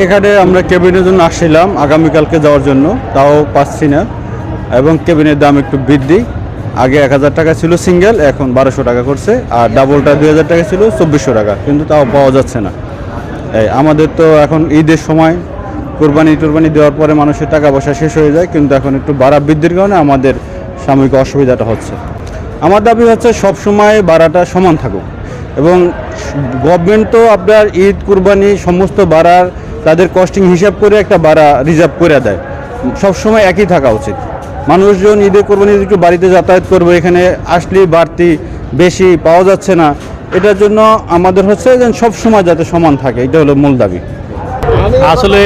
এখানে আমরা কেবিনের জন্য আসছিলাম আগামীকালকে যাওয়ার জন্য, তাও পাচ্ছি না। এবং কেবিনের দাম একটু বৃদ্ধি। আগে এক হাজার টাকা ছিল সিঙ্গেল, এখন বারোশো টাকা করছে, আর ডাবলটা দুই হাজার টাকা ছিল চব্বিশশো টাকা, কিন্তু তাও পাওয়া যাচ্ছে না। এই, আমাদের তো এখন ঈদের সময় কোরবানি টোরবানি দেওয়ার পরে মানুষের টাকা পয়সা শেষ হয়ে যায়, কিন্তু এখন একটু ভাড়া বৃদ্ধির কারণে আমাদের সাময়িক অসুবিধাটা হচ্ছে। আমার দাবি হচ্ছে সব সময় সমান থাকুক। এবং গভর্নমেন্ট তো আপনার ঈদ, কুরবানি, সমস্ত ভাড়ার তাদের কস্টিং হিসাব করে একটা ভাড়া রিজার্ভ করে দেয়। সব সময় একই থাকা উচিত। মানুষজন ঈদের কোরবানি একটু বাড়িতে যাতায়াত করবে, এখানে আসলেই বাড়তি বেশি পাওয়া যাচ্ছে না। এটার জন্য আমাদের হচ্ছে যে সব সময় যাতে সমান থাকে, এটা হলো মূল দাবি। আসলে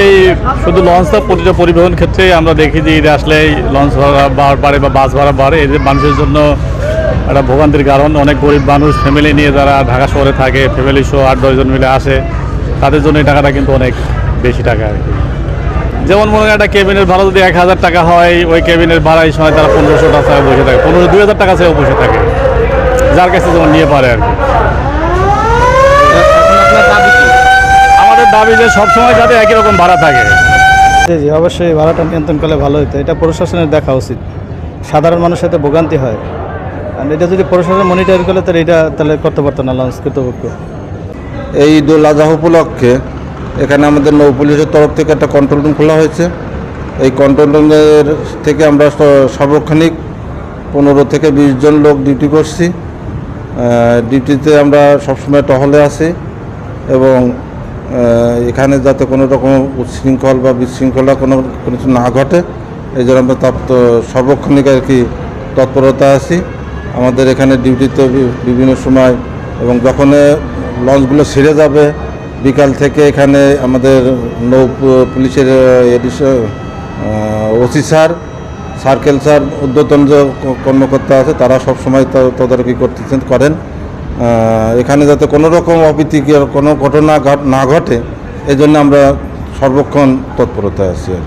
শুধু লঞ্চটা প্রতিটা পরিবহন ক্ষেত্রে আমরা দেখি যে ঈদে আসলে লঞ্চ ভাড়া বাড়ে বা বাস ভাড়া বাড়ে। যে মানুষের জন্য একটা ভোগান্তির কারণ। অনেক গরিব মানুষ ফ্যামিলি নিয়ে যারা ঢাকা শহরে থাকে ফ্যামিলি সহ আট দশজন মিলে আসে, তাদের জন্য এই টাকাটা কিন্তু অনেক। বেশি টাকা আর কি। যেমন মনে করেন একটা কেবিনের ভাড়া যদি এক হাজার টাকা হয় ওই কেবিনের ভাড়া এই সময় তারা পনেরোশো টাকা বসে থাকে। পনেরো দুই হাজার টাকা চেয়েও বসে থাকে। যার কাছে যেমন নিয়ে পারে আর কি। আমাদের দাবি যে সবসময় যাতে একই রকম ভাড়া থাকে। জি জি অবশ্যই ভাড়াটা নিয়ন্ত্রণ করলে ভালো হতো এটা প্রশাসনের দেখা উচিত। সাধারণ মানুষের সাথে ভোগান্তি হয়। আর এটা যদি প্রশাসন মনিটর করলে তাহলে এটা তাহলে করতে পারতো না লঞ্চ কর্তৃপক্ষ এই ঈদ উল আজহা উপলক্ষে এখানে আমাদের নৌ পুলিশের তরফ থেকে একটা কন্ট্রোল রুম খোলা হয়েছে। এই কন্ট্রোল রুমের থেকে আমরা সার্বক্ষণিক পনেরো থেকে বিশ জন লোক ডিউটি করছি। ডিউটিতে আমরা সবসময় টহলে আছি এবং এখানে যাতে কোনো রকম উচ্ছৃঙ্খল বা বিশৃঙ্খলা কোনো কিছু না ঘটে, এই জন্য আমরা তৎ সর্বক্ষণিক আর কি তৎপরতা আছি। আমাদের এখানে ডিউটিতে বিভিন্ন সময় এবং যখন লঞ্চগুলো ছেড়ে যাবে বিকাল থেকে এখানে আমাদের নৌ পুলিশের ওসি স্যার, সার্কেল স্যার, ঊর্ধ্বতন যে কর্মকর্তা আছে, তারা সবসময় তদারকি করতেছেন, করেন এখানে যাতে কোনো রকম অপ্রীতিকর কোনো ঘটনা না ঘটে, এজন্য জন্য আমরা সর্বক্ষণ তৎপরতায় আছি আর।